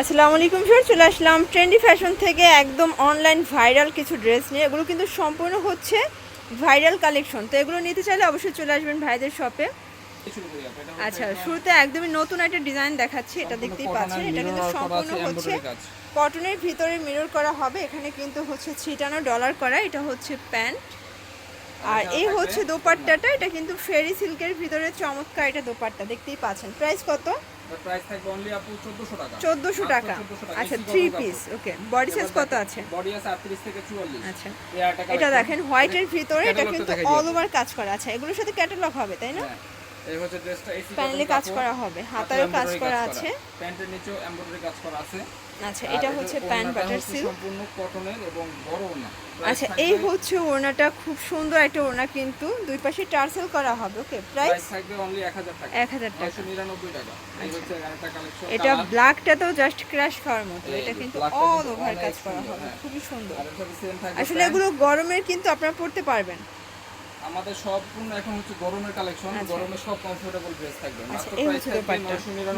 আসসালামু আলাইকুম স্যার চলে আসলাম ট্রেন্ডি ফ্যাশন থেকে একদম অনলাইন ভাইরাল কিছু ড্রেস নিয়ে। এগুলো কিন্তু সম্পূর্ণ হচ্ছে ভাইরাল কালেকশন। তো এগুলো নিতে চাইলে অবশ্যই চলে আসবেন ভাইদের শপে। আচ্ছা শুরুতে একদমই নতুন একটা ডিজাইন দেখাচ্ছি এটা দেখতেই পাচ্ছেন। এটা কিন্তু সম্পূর্ণ হচ্ছে কটনের ভিতরে মিরর করা হবে। এখানে কিন্তু হচ্ছে ছিটানো ডলার করা এটা হচ্ছে প্যান্ট। আর এই হচ্ছে দোপাট্টাটা এটা কিন্তু ফেরি সিল্কের ভিতরে চমৎকার এটা দোপাট্টা দেখতেই পাচ্ছেন। প্রাইস কত? প্রাইস থাকবে অনলি আপু 1400 টাকা। চোদ্দোশো মাত্র টাকা। 1400 টাকা। আচ্ছা AC three piece okay body size কত আছে? বডি আছে 38 থেকে 44 আচ্ছা। এটা। দেখেন হোয়াইটের ভিতরে এটা কিন্তু অল ওভার কাজ করা আছে। এগুলোর সাথে ক্যাটালগ হবে তাই না? হ্যাঁ, এই হচ্ছে ড্রেসটা প্যানেলে কাজ করা হবে হাতায়ও কাজ করা আছে। প্যান্টের নিচেও এমব্রয়ডারি কাজ করা আছে। আচ্ছা এটা হচ্ছে প্যান্ট বাটার সিল্ক। সম্পূর্ণ কটনের এবং বড় Price আচ্ছা এই হচ্ছে ওড়নাটা খুব সুন্দর একটা ওড়না কিন্তু। দুই পাশে টার্সেল করা হবে ওকে? প্রাইস থাকবে অনলি 1000 টাকা। এক হাজার টাকা। 999 টাকা। এই হচ্ছে আরেকটা কালেকশন এটা ব্ল্যাকটাতেও জাস্ট ক্র্যাশ খাওয়ার মতো। এটা কিন্তু অল ওভার কাজ করা হবে। হ্যাঁ। খুবই সুন্দর। আসলে এগুলো গরমের কিন্তু আপনারা পড়তে পারবেন। আমাদের সম্পূর্ণ এখন হচ্ছে গরমের কালেকশন আচ্ছা। গরমের সব কমফোর্টেবল ড্রেস থাকবে। আচ্ছা, মাত্র প্রাইস থাকবে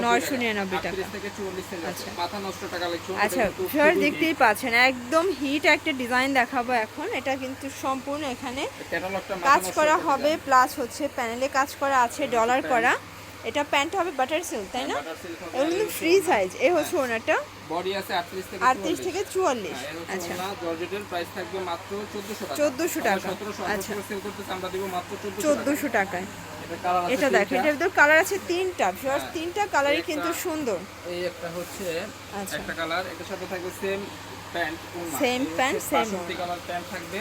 999 টাকা। 38 থেকে 44 টাকা আচ্ছা। মাথা নষ্ট টাকা কালেকশন আচ্ছা স্যার দেখতেই পাচ্ছেন একদম হিট একটা ডিজাইন দেখাবো এখন। এটা কিন্তু সম্পূর্ণ এখানে ক্যাটালগটা কাজ করা হবে প্লাস হচ্ছে প্যানেলে কাজ করা আছে ডলার করা। এটা প্যান্ট হবে বাটার সিল্ক তাই না? এগুলো কিন্তু ফ্রি সাইজ এই হচ্ছে ওনারটা। বডি আছে 38 থেকে আটত্রিশ থেকে চুয়াল্লিশ। হ্যাঁ, এই হচ্ছে আচ্ছা। জর্জেটের প্রাইস থাকবে মাত্র 1400 টাকা। 1400 টাকা। আচ্ছা। সেল করতেছে আমরা দিব মাত্র 1400 চোদ্দোশো টাকায়। এটা কালার আছে এটা দেখেন তিনটা। এটার ভিতর কালার আছে তিনটা। ভিউয়ার্স হ্যাঁ। তিনটা কালারই কিন্তু সুন্দর। এই একটা হচ্ছে আচ্ছা। একটা কালার এটার সাথে থাকবে same pant same pant same colour pant থাকবে।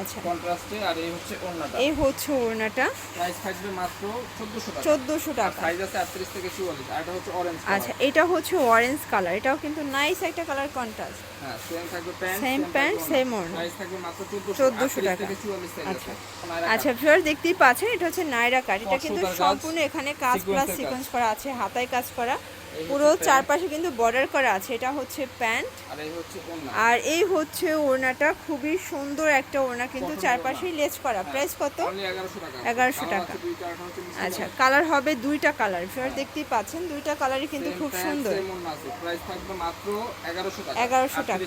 আচ্ছা। কন্ট্রাস্টে আর এই হচ্ছে ওড়নাটা। এই হচ্ছে ওড়নাটা। প্রাইস থাকবে মাত্র 1400 টাকা। চোদ্দোশো টাকা। সাইজ আছে 38 থেকে 44 আর এটা হচ্ছে অরেঞ্জ আচ্ছা এটা হচ্ছে অরেঞ্জ কালার এটাও কিন্তু নাইস একটা কালার কন্ট্রাস্ট হ্যাঁ সেম থাকবে প্যান্ট Same pant, same ওড়না। প্রাইস থাকবে মাত্র 1400 1400 টাকা। থেকে 44 সাইজ আচ্ছা। আচ্ছা ভিউয়ার দেখতেই পাচ্ছেন এটা হচ্ছে নাইরা কাট এটা কিন্তু সম্পূর্ণ এখানে কাজ প্লাস সিকোয়েন্স করা আছে হাতায় কাজ করা। পুরো চারপাশে কিন্তু বর্ডার করা আছে। এটা হচ্ছে প্যান্ট আর এই হচ্ছে ওড়না। আর এই হচ্ছে ওড়নাটা। খুবই সুন্দর একটা ওড়না কিন্তু চারপাশেই লেস করা। প্রাইস কত? এগারোশো টাকা। আচ্ছা কালার হবে দুইটা কালার ফের দেখতেই পাচ্ছেন দুইটা কালারই কিন্তু খুব সুন্দর। এগারোশো টাকা।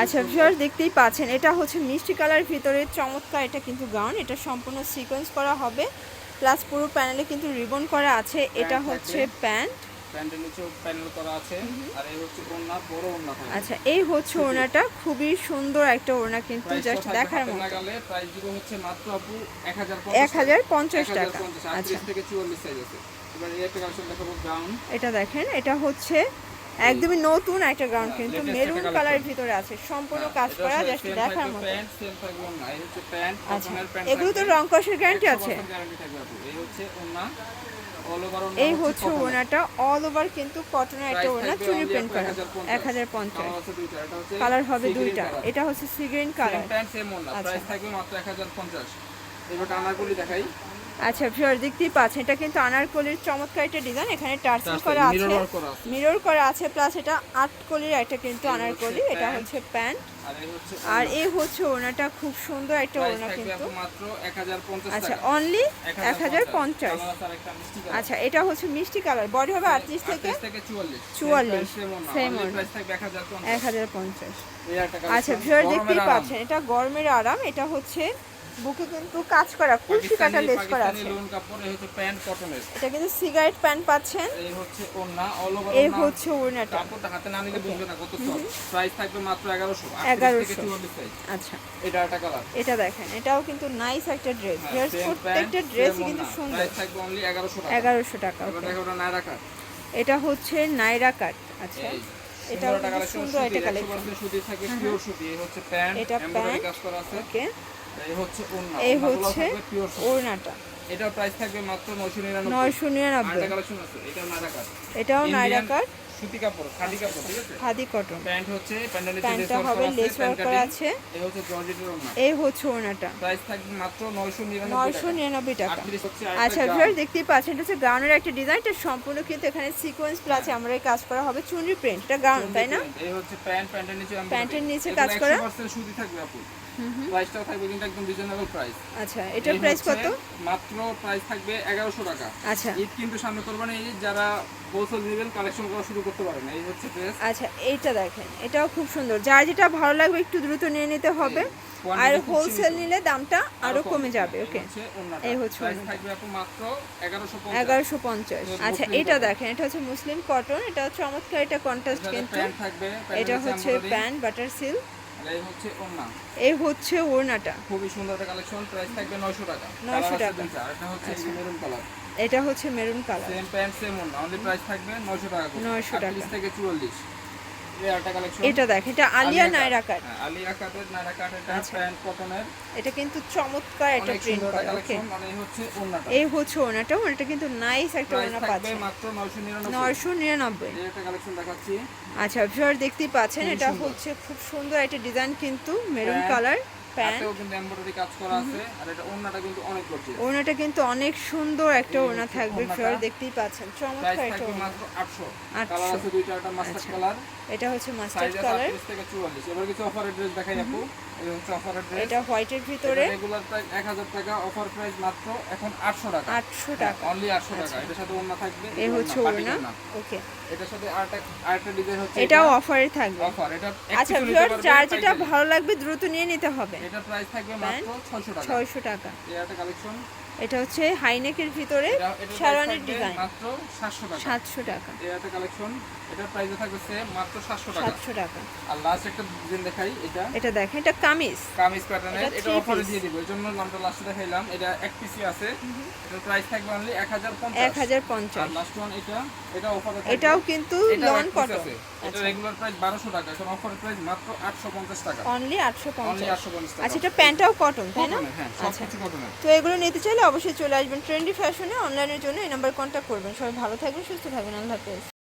আচ্ছা। ভিউয়ার্স আচ্ছা, দেখতেই পাচ্ছেন এটা হচ্ছে মিষ্টি কালার ভিতরে চমৎকার এটা কিন্তু গাউন এটা সম্পূর্ণ সিকোয়েন্স করা হবে। প্লাস পুরো প্যানেলে কিন্তু রিবন করা আছে। এটা হচ্ছে প্যান্ট প্যান্টের নিচেও প্যানেল করা আছে। আর এই হচ্ছে ওড়না বড় ওড়না আচ্ছা এই হচ্ছে ওড়নাটা। খুবই সুন্দর একটা ওড়না কিন্তু জাস্ট দেখার হাতে মতো। লাগালে প্রাইস দিব হচ্ছে মাত্র আপু 1050 এক হাজার পঞ্চাশ টাকা। আচ্ছা। থেকে 44 সাইজ আছে। এবার এই একটা কালেকশন দেখাবো গাউন এটা দেখেন এটা হচ্ছে একদমই নতুন একটা গ্রাউন্ড হ্যাঁ, কিন্তু মেরুন কালারের ভিতরে আছে। সম্পূর্ণ হ্যাঁ, কাজ করা জাস্ট দেখার মতো। আচ্ছা এগুলো তো রং কষের গ্যারান্টি আছে। এই হচ্ছে ওড়না। এই হচ্ছে ওনাটা অল ওভার কিন্তু কটনের একটা ওনা চুরি প্রিন্ট করা 1050 এক হাজার পঞ্চাশ। কালার হবে দুইটা। এটা হচ্ছে সিগ্রিন কালার আচ্ছা। প্রাইস থাকবে মাত্র 1050 এবার টানাগুলি দেখাই। আচ্ছা ভিউয়ার দেখতেই পাচ্ছেন এটা কিন্তু আনারকলির চমৎকার একটা ডিজাইন এখানে টার্সেল করা আছে। মিরর করা আছে। প্লাস এটা আটকলির একটা কিন্তু আনারকলি এটা হচ্ছে প্যান্ট আর এই হচ্ছে ওড়নাটা খুব সুন্দর একটা ওড়না কিন্তু। মাত্র 1050 আচ্ছা অনলি এক হাজার পঞ্চাশ। কালার। আচ্ছা এটা হচ্ছে মিষ্টি কালার বডি হবে আটত্রিশ থেকে 38 থেকে 44 44 সেম ওড়না। Same Only ওড়না। price থাকবে 1050 এক হাজার পঞ্চাশ। আচ্ছা ভিউয়ার দেখতেই পাচ্ছেন এটা গরমের আরাম এটা হচ্ছে বুকে কিন্তু কাজ করা কুর্তি কাটা লেস করা আছে। লোন কাপড় হচ্ছে প্যান্ট কটনের এটা কিন্তু সিগারেট প্যান্ট পাচ্ছেন। এই হচ্ছে ওড়না অল ওভার এই হচ্ছে ওড়নাটা। কাপড়টা হাতে না নিলে বুঝবে না কত প্রাইস থাকবে মাত্র 1100 38 1100 থেকে 44 সাইজ আচ্ছা। এটা একটা কালার এটা দেখেন এটাও কিন্তু নাইস একটা ড্রেস হ্যাঁ, ভিউয়ার্স প্রত্যেকটা ড্রেস কিন্তু সুন্দর। প্রাইস থাকবে অনলি 1100 টাকা। এগারোশো টাকা এবার okay। দেখো ওটা না রাখা এটা হচ্ছে নাইরা কাট আচ্ছা। এটাও সুন্দর একটা কিন্তু কালেকশন সুন্দর সুতি collection। 100% সুতি থাকে পিওর সুতি। এই হচ্ছে প্যান্ট এমব্রয়ডারি কাজ করা আছে। ওকে এই হচ্ছে ওড়না। এই ওড়নাটা। এটার প্রাইস থাকবে মাত্র 999 নয়শো নিরানব্বই। আরেকটা কালেকশন আছে এটাও নাইরা কাট সুতি কাপড় খাদি কাপড় ঠিক আছে? খাদি কটন। প্যান্ট হচ্ছে প্যান্টটা হবে লেস ওয়ার্ক করা আছে। এই হচ্ছে জর্জেটের ওড়না। এই হচ্ছে ওড়নাটা। প্রাইস থাকবে মাত্র 999 নয়শো টাকা। নিরানব্বই টাকা। 38 হচ্ছে আচ্ছা ভিউয়ার দেখতেই পাচ্ছেন এটা হচ্ছে গাউনের একটা ডিজাইন এটা সম্পূর্ণ কিন্তু এখানে সিকোয়েন্স প্লাস আমরা কাজ করা হবে চুনরি প্রিন্ট এটা গাউন তাই না? এই হচ্ছে প্যান্ট প্যান্টের নিচে প্যান্টের নিচে কাজ করা? 100% সুতি থাকবে আপু। প্রাইসটাও থাকবে কিন্তু একদম রিজনেবল প্রাইস আচ্ছা এটার প্রাইস কত? মাত্র প্রাইস থাকবে এগারোশো টাকা। আচ্ছা। ঈদ কিন্তু সামনে করবেন এই যারা হোলসেল নেবেন কালেকশন করা শুরু করতে পারেন এই হচ্ছে ড্রেস আচ্ছা এইটা দেখেন এটাও খুব সুন্দর। যার যেটা ভালো লাগবে একটু দ্রুত নিয়ে নিতে হবে। আর হোলসেল নিলে দামটা আরও কমে। যাবে ওকে এই হচ্ছে এগারোশো পঞ্চাশ। আচ্ছা এটা দেখেন এটা হচ্ছে মুসলিম কটন এটা চমৎকার এটা কন্ট্রাস্ট কিন্তু। এটা হচ্ছে প্যান্ট বাটার সিল্ক এই হচ্ছে ওড়না। এই হচ্ছে ওড়নাটা। খুবই সুন্দর একটা কালেকশন প্রাইস থাকবে 900 টাকা। 900 টাকা। একটা হচ্ছে মেরুন কালার এটা হচ্ছে maroon colour same pant same ওড়না। অনলি প্রাইস থাকবে 900 টাকা করে। 900 টাকা। 38 থেকে 44 এই একটা কালেকশন এটা দেখ এটা আলিয়া নাইরা কাট। আলিয়া কাটের নাইরা কাটের আচ্ছা। প্যান্ট কটনের এটা কিন্তু চমৎকার একটা প্রিন্ট করা ওকে এই হচ্ছে ওড়নাটা। এই হচ্ছে ওড়নাটা ওড়নাটা কিন্তু নাইস একটা ওড়না পাচ্ছে। মাত্র 999 নয়শো নিরানব্বই। এই একটা কালেকশন দেখাচ্ছি। আচ্ছা ভিউয়ার দেখতেই পাচ্ছেন এটা হচ্ছে খুব সুন্দর একটা ডিজাইন কিন্তু মেরুন কালার প্যান্ট। কিন্তু এমব্রয়ডারি কাজ করা আছে আর এটা ওড়নাটা কিন্তু অনেক গর্জিয়াস ওড়নাটা কিন্তু অনেক সুন্দর একটা ওড়না থাকবে। দেখতেই পাচ্ছেন। চমৎকার একটা ওড়না। মাত্র 800 800 কালার আছে দুইটা একটা মাস্টার্ড আচ্ছা। কালার এটা হচ্ছে মাস্টার্ড কালার 38 থেকে 44 এবার কিছু অফারের ড্রেস দেখাই আপু। এই হচ্ছে অফারের ড্রেস এটা হোয়াইটের ভিতরে। রেগুলার প্রাইস 1000 টাকা অফার প্রাইস মাত্র এখন 800 টাকা। আটশো টাকা। অনলি 800 টাকা। এটার সাথে ওড়না থাকবে এই হচ্ছে ওড়না ওকে। এটার সাথে আরেকটা আরেকটা ডিজাইন হচ্ছে এটাও অফারে থাকবে। অফার এটা আচ্ছা ভালো লাগবে দ্রুত নিয়ে নিতে হবে। এটা প্রাইস থাকবে মাত্র 600 টাকা। ছয়শো টাকা। এই একটা কালেকশন এটা হচ্ছে হাইনেকের ভিতরে এটা এটা শারওয়ানির ডিজাইন মাত্র 700 টাকা। সাতশো টাকা। এই একটা কালেকশন এটার প্রাইস থাকবে সেম মাত্র 700 টাকা। সাতশো টাকা। আর লাস্ট একটা ডিজাইন দেখাই এটা। এটা দেখেন এটা কামিজ। কামিজ প্যাটার্নের এটা এটা অফারে দিয়ে দিব এর জন্য নামটা লাস্টে দেখাইলাম এটা এক পিসি আছে। এটার প্রাইস থাকবে অনলি 1050 এক হাজার আর পঞ্চাশ লাস্ট ওয়ান এটা এটা অফারে এটাও কিন্তু লন কটন এটা রেগুলার প্রাইস 1200 টাকা এখন অফার প্রাইস মাত্র 850 টাকা। অনলি আটশো অনলি পঞ্চাশ 850 টাকা। আচ্ছা এটা প্যান্টটাও কটন তাই না? হ্যাঁ সব আচ্ছা। কিছু কটনের তো এগুলো নিতে চাইলে অবশ্যই চলে আসবেন। ট্রেন্ডি ফ্যাশনে অনলাইনের জন্য এই নাম্বার কন্ট্যাক্ট করবেন। সবাই ভালো থাকবেন, সুস্থ থাকবেন। আল্লাহ হাফেজ।